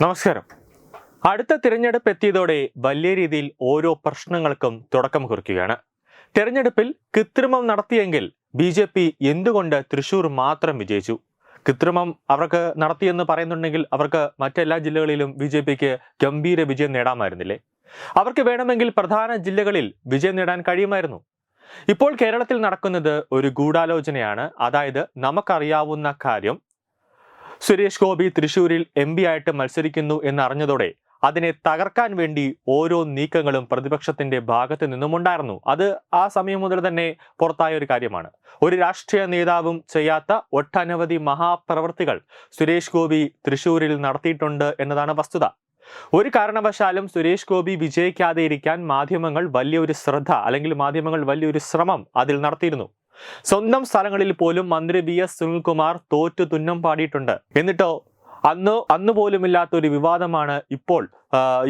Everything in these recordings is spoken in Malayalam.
നമസ്കാരം. അടുത്ത തിരഞ്ഞെടുപ്പ് എത്തിയതോടെ വലിയ രീതിയിൽ ഓരോ പ്രശ്നങ്ങൾക്കും തുടക്കം കുറിക്കുകയാണ്. തിരഞ്ഞെടുപ്പിൽ കൃത്രിമം നടത്തിയെങ്കിൽ ബി ജെ പി എന്തുകൊണ്ട് തൃശൂർ മാത്രം വിജയിച്ചു? കൃത്രിമം അവർക്ക് നടത്തിയെന്ന് പറയുന്നുണ്ടെങ്കിൽ അവർക്ക് മറ്റെല്ലാ ജില്ലകളിലും ബി ജെ പിക്ക് ഗംഭീര വിജയം നേടാമായിരുന്നില്ലേ? അവർക്ക് വേണമെങ്കിൽ പ്രധാന ജില്ലകളിൽ വിജയം നേടാൻ കഴിയുമായിരുന്നു. ഇപ്പോൾ കേരളത്തിൽ നടക്കുന്നത് ഒരു ഗൂഢാലോചനയാണ്. അതായത് നമുക്കറിയാവുന്ന കാര്യം സുരേഷ് ഗോപി തൃശൂരിൽ എം ആയിട്ട് മത്സരിക്കുന്നു എന്നറിഞ്ഞതോടെ അതിനെ തകർക്കാൻ വേണ്ടി ഓരോ നീക്കങ്ങളും പ്രതിപക്ഷത്തിന്റെ ഭാഗത്ത് നിന്നുമുണ്ടായിരുന്നു. അത് ആ സമയം മുതൽ തന്നെ പുറത്തായ ഒരു കാര്യമാണ്. ഒരു രാഷ്ട്രീയ നേതാവും ചെയ്യാത്ത ഒട്ടനവധി മഹാപ്രവർത്തികൾ സുരേഷ് ഗോപി തൃശൂരിൽ നടത്തിയിട്ടുണ്ട് എന്നതാണ് വസ്തുത. ഒരു കാരണവശാലും സുരേഷ് ഗോപി വിജയിക്കാതെ ഇരിക്കാൻ മാധ്യമങ്ങൾ വലിയൊരു ശ്രദ്ധ അല്ലെങ്കിൽ മാധ്യമങ്ങൾ വലിയൊരു ശ്രമം അതിൽ നടത്തിയിരുന്നു. സ്വന്തം സ്ഥലങ്ങളിൽ പോലും മന്ത്രി ബി എസ് സുനിൽകുമാർ തോറ്റു തുന്നം പാടിയിട്ടുണ്ട്. എന്നിട്ടോ അന്ന് അന്ന് പോലുമില്ലാത്ത ഒരു വിവാദമാണ് ഇപ്പോൾ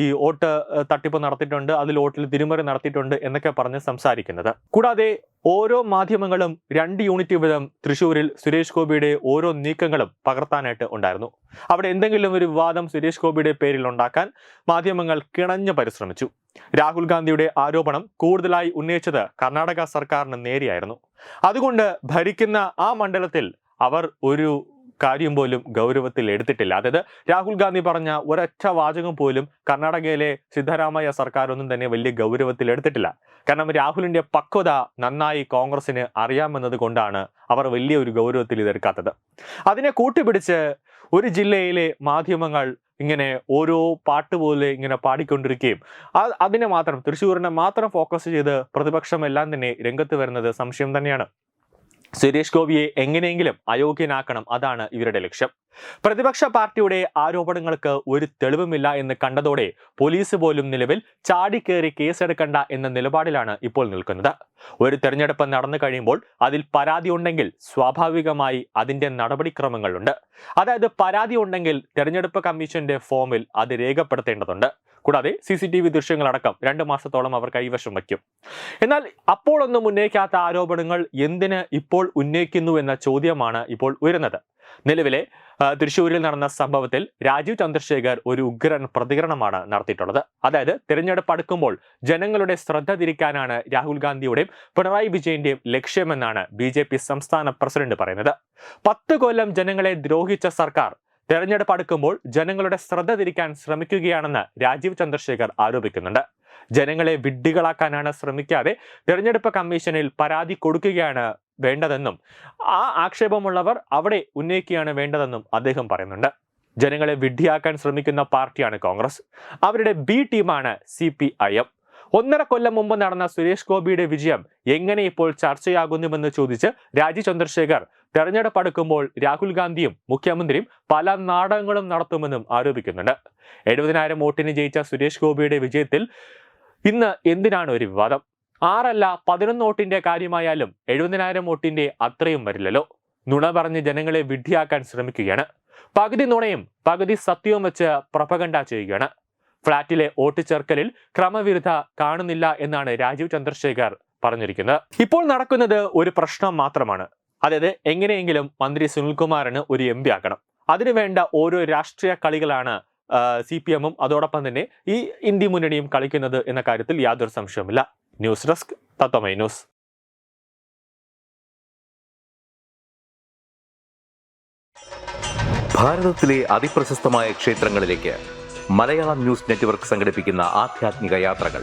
ഈ വോട്ട് തട്ടിപ്പ് നടത്തിയിട്ടുണ്ട് അതിൽ വോട്ടിൽ തിരിമറി നടത്തിയിട്ടുണ്ട് എന്നൊക്കെ പറഞ്ഞ് സംസാരിക്കുന്നത്. കൂടാതെ ഓരോ മാധ്യമങ്ങളും രണ്ട് യൂണിറ്റ് വിധം തൃശൂരിൽ സുരേഷ് ഗോപിയുടെ ഓരോ നീക്കങ്ങളും പകർത്താനായിട്ട് ഉണ്ടായിരുന്നു. അവിടെ എന്തെങ്കിലും ഒരു വിവാദം സുരേഷ് ഗോപിയുടെ പേരിൽ ഉണ്ടാക്കാൻ മാധ്യമങ്ങൾ കിണഞ്ഞു പരിശ്രമിച്ചു. രാഹുൽ ഗാന്ധിയുടെ ആരോപണം കൂടുതലായി ഉന്നയിച്ചത് കർണാടക സർക്കാരിന് നേരെയായിരുന്നു. അതുകൊണ്ട് ഭരിക്കുന്ന ആ മണ്ഡലത്തിൽ അവർ ഒരു കാര്യം പോലും ഗൗരവത്തിൽ എടുത്തിട്ടില്ല. അതായത് രാഹുൽ ഗാന്ധി പറഞ്ഞ ഒരൊറ്റ വാചകം പോലും കർണാടകയിലെ സിദ്ധരാമയ്യ സർക്കാർ ഒന്നും തന്നെ വലിയ ഗൗരവത്തിൽ എടുത്തിട്ടില്ല. കാരണം രാഹുലിന്റെ പക്വത നന്നായി കോൺഗ്രസിന് അറിയാമെന്നത് കൊണ്ടാണ് അവർ വലിയ ഒരു ഗൗരവത്തിൽ ഇതെടുക്കാത്തത്. അതിനെ കൂട്ടിപ്പിടിച്ച് ഒരു ജില്ലയിലെ മാധ്യമങ്ങൾ ഇങ്ങനെ ഓരോ പാട്ട് പോലെ ഇങ്ങനെ പാടിക്കൊണ്ടിരിക്കുകയും. അതിനെ മാത്രം തൃശ്ശൂരിനെ മാത്രം ഫോക്കസ് ചെയ്ത് പ്രതിപക്ഷം എല്ലാം തന്നെ രംഗത്ത് വരുന്നത് സംശയം തന്നെയാണ്. സുരേഷ് ഗോപിയെ എങ്ങനെയെങ്കിലും അയോഗ്യനാക്കണം അതാണ് ഇവരുടെ ലക്ഷ്യം. പ്രതിപക്ഷ പാർട്ടിയുടെ ആരോപണങ്ങൾക്ക് ഒരു തെളിവുമില്ല എന്ന് കണ്ടതോടെ പോലീസ് പോലും നിലവിൽ ചാടിക്കേറി കേസെടുക്കണ്ട എന്ന നിലപാടിലാണ് ഇപ്പോൾ നിൽക്കുന്നത്. ഒരു തെരഞ്ഞെടുപ്പ് നടന്നു കഴിയുമ്പോൾ അതിൽ പരാതി ഉണ്ടെങ്കിൽ സ്വാഭാവികമായി അതിന്റെ നടപടിക്രമങ്ങളുണ്ട്. അതായത് പരാതി ഉണ്ടെങ്കിൽ തെരഞ്ഞെടുപ്പ് കമ്മീഷന്റെ ഫോമിൽ അത് രേഖപ്പെടുത്തേണ്ടതുണ്ട്. കൂടാതെ സി സി ടി വി ദൃശ്യങ്ങളടക്കം രണ്ട് മാസത്തോളം അവർ കൈവശം വയ്ക്കും. എന്നാൽ അപ്പോഴൊന്നും ഉന്നയിക്കാത്ത ആരോപണങ്ങൾ എന്തിന് ഇപ്പോൾ ഉന്നയിക്കുന്നു എന്ന ചോദ്യമാണ് ഇപ്പോൾ ഉയരുന്നത്. നിലവിലെ തൃശ്ശൂരിൽ നടന്ന സംഭവത്തിൽ രാജീവ് ചന്ദ്രശേഖർ ഒരു ഉഗ്രൻ പ്രതികരണമാണ് നടത്തിയിട്ടുള്ളത്. അതായത് തിരഞ്ഞെടുപ്പ് അടുക്കുമ്പോൾ ജനങ്ങളുടെ ശ്രദ്ധ തിരിക്കാനാണ് രാഹുൽ ഗാന്ധിയുടെയും പിണറായി വിജയന്റെയും ലക്ഷ്യമെന്നാണ് ബി സംസ്ഥാന പ്രസിഡന്റ് പറയുന്നത്. പത്ത് കൊല്ലം ജനങ്ങളെ ദ്രോഹിച്ച സർക്കാർ തെരഞ്ഞെടുപ്പ് അടുക്കുമ്പോൾ ജനങ്ങളുടെ ശ്രദ്ധ തിരിക്കാൻ ശ്രമിക്കുകയാണെന്ന് രാജീവ് ചന്ദ്രശേഖർ ആരോപിക്കുന്നുണ്ട്. ജനങ്ങളെ വിഡ്ഢികളാക്കാനാണ് ശ്രമിക്കാതെ തെരഞ്ഞെടുപ്പ് കമ്മീഷനിൽ പരാതി കൊടുക്കുകയാണ് വേണ്ടതെന്നും ആ ആക്ഷേപമുള്ളവർ അവിടെ ഉന്നയിക്കുകയാണ് വേണ്ടതെന്നും അദ്ദേഹം പറയുന്നുണ്ട്. ജനങ്ങളെ വിഡ്ഢിയാക്കാൻ ശ്രമിക്കുന്ന പാർട്ടിയാണ് കോൺഗ്രസ്. അവരുടെ ബി ടീമാണ് സി പി ഐ എം. ഒന്നര കൊല്ലം മുമ്പ് നടന്ന സുരേഷ് ഗോപിയുടെ വിജയം എങ്ങനെ ഇപ്പോൾ ചർച്ചയാകുന്നുവെന്ന് ചോദിച്ച് രാജി ചന്ദ്രശേഖർ തെരഞ്ഞെടുപ്പ് അടുക്കുമ്പോൾ രാഹുൽ ഗാന്ധിയും മുഖ്യമന്ത്രിയും പല നാടകങ്ങളും നടത്തുമെന്നും ആരോപിക്കുന്നുണ്ട്. എഴുപതിനായിരം വോട്ടിന് ജയിച്ച സുരേഷ് ഗോപിയുടെ വിജയത്തിൽ ഇന്ന് എന്തിനാണ് ഒരു വിവാദം? ആറല്ല പതിനൊന്ന് വോട്ടിന്റെ കാര്യമായാലും എഴുപതിനായിരം വോട്ടിന്റെ അത്രയും വരില്ലല്ലോ. നുണ പറഞ്ഞ് ജനങ്ങളെ വിഡ്ഢിയാക്കാൻ ശ്രമിക്കുകയാണ്. പകുതി നുണയും പകുതി സത്യവും വെച്ച് പ്രപകണ്ട ചെയ്യുകയാണ്. ഫ്ളാറ്റിലെ വോട്ട് ചേർക്കലിൽ ക്രമവിരുദ്ധ കാണുന്നില്ല എന്നാണ് രാജീവ് ചന്ദ്രശേഖർ പറഞ്ഞിരിക്കുന്നത്. ഇപ്പോൾ നടക്കുന്നത് ഒരു പ്രശ്നം മാത്രമാണ്. അതായത് എങ്ങനെയെങ്കിലും മന്ത്രി സുനിൽകുമാറിന് ഒരു എം പി ആക്കണം. അതിനുവേണ്ട ഓരോ രാഷ്ട്രീയ കളികളാണ് സി പി എമ്മും അതോടൊപ്പം തന്നെ ഈ ഇന്ത്യ മുന്നണിയും കളിക്കുന്നത് എന്ന കാര്യത്തിൽ യാതൊരു സംശയവുമില്ല. News desk Tatwamayi news. ഭാരതത്തിലെ അതിപ്രശസ്തമായ ക്ഷേത്രങ്ങളിലേക്ക് മലയാളം ന്യൂസ് നെറ്റ്വർക്ക് യാത്രകൾ.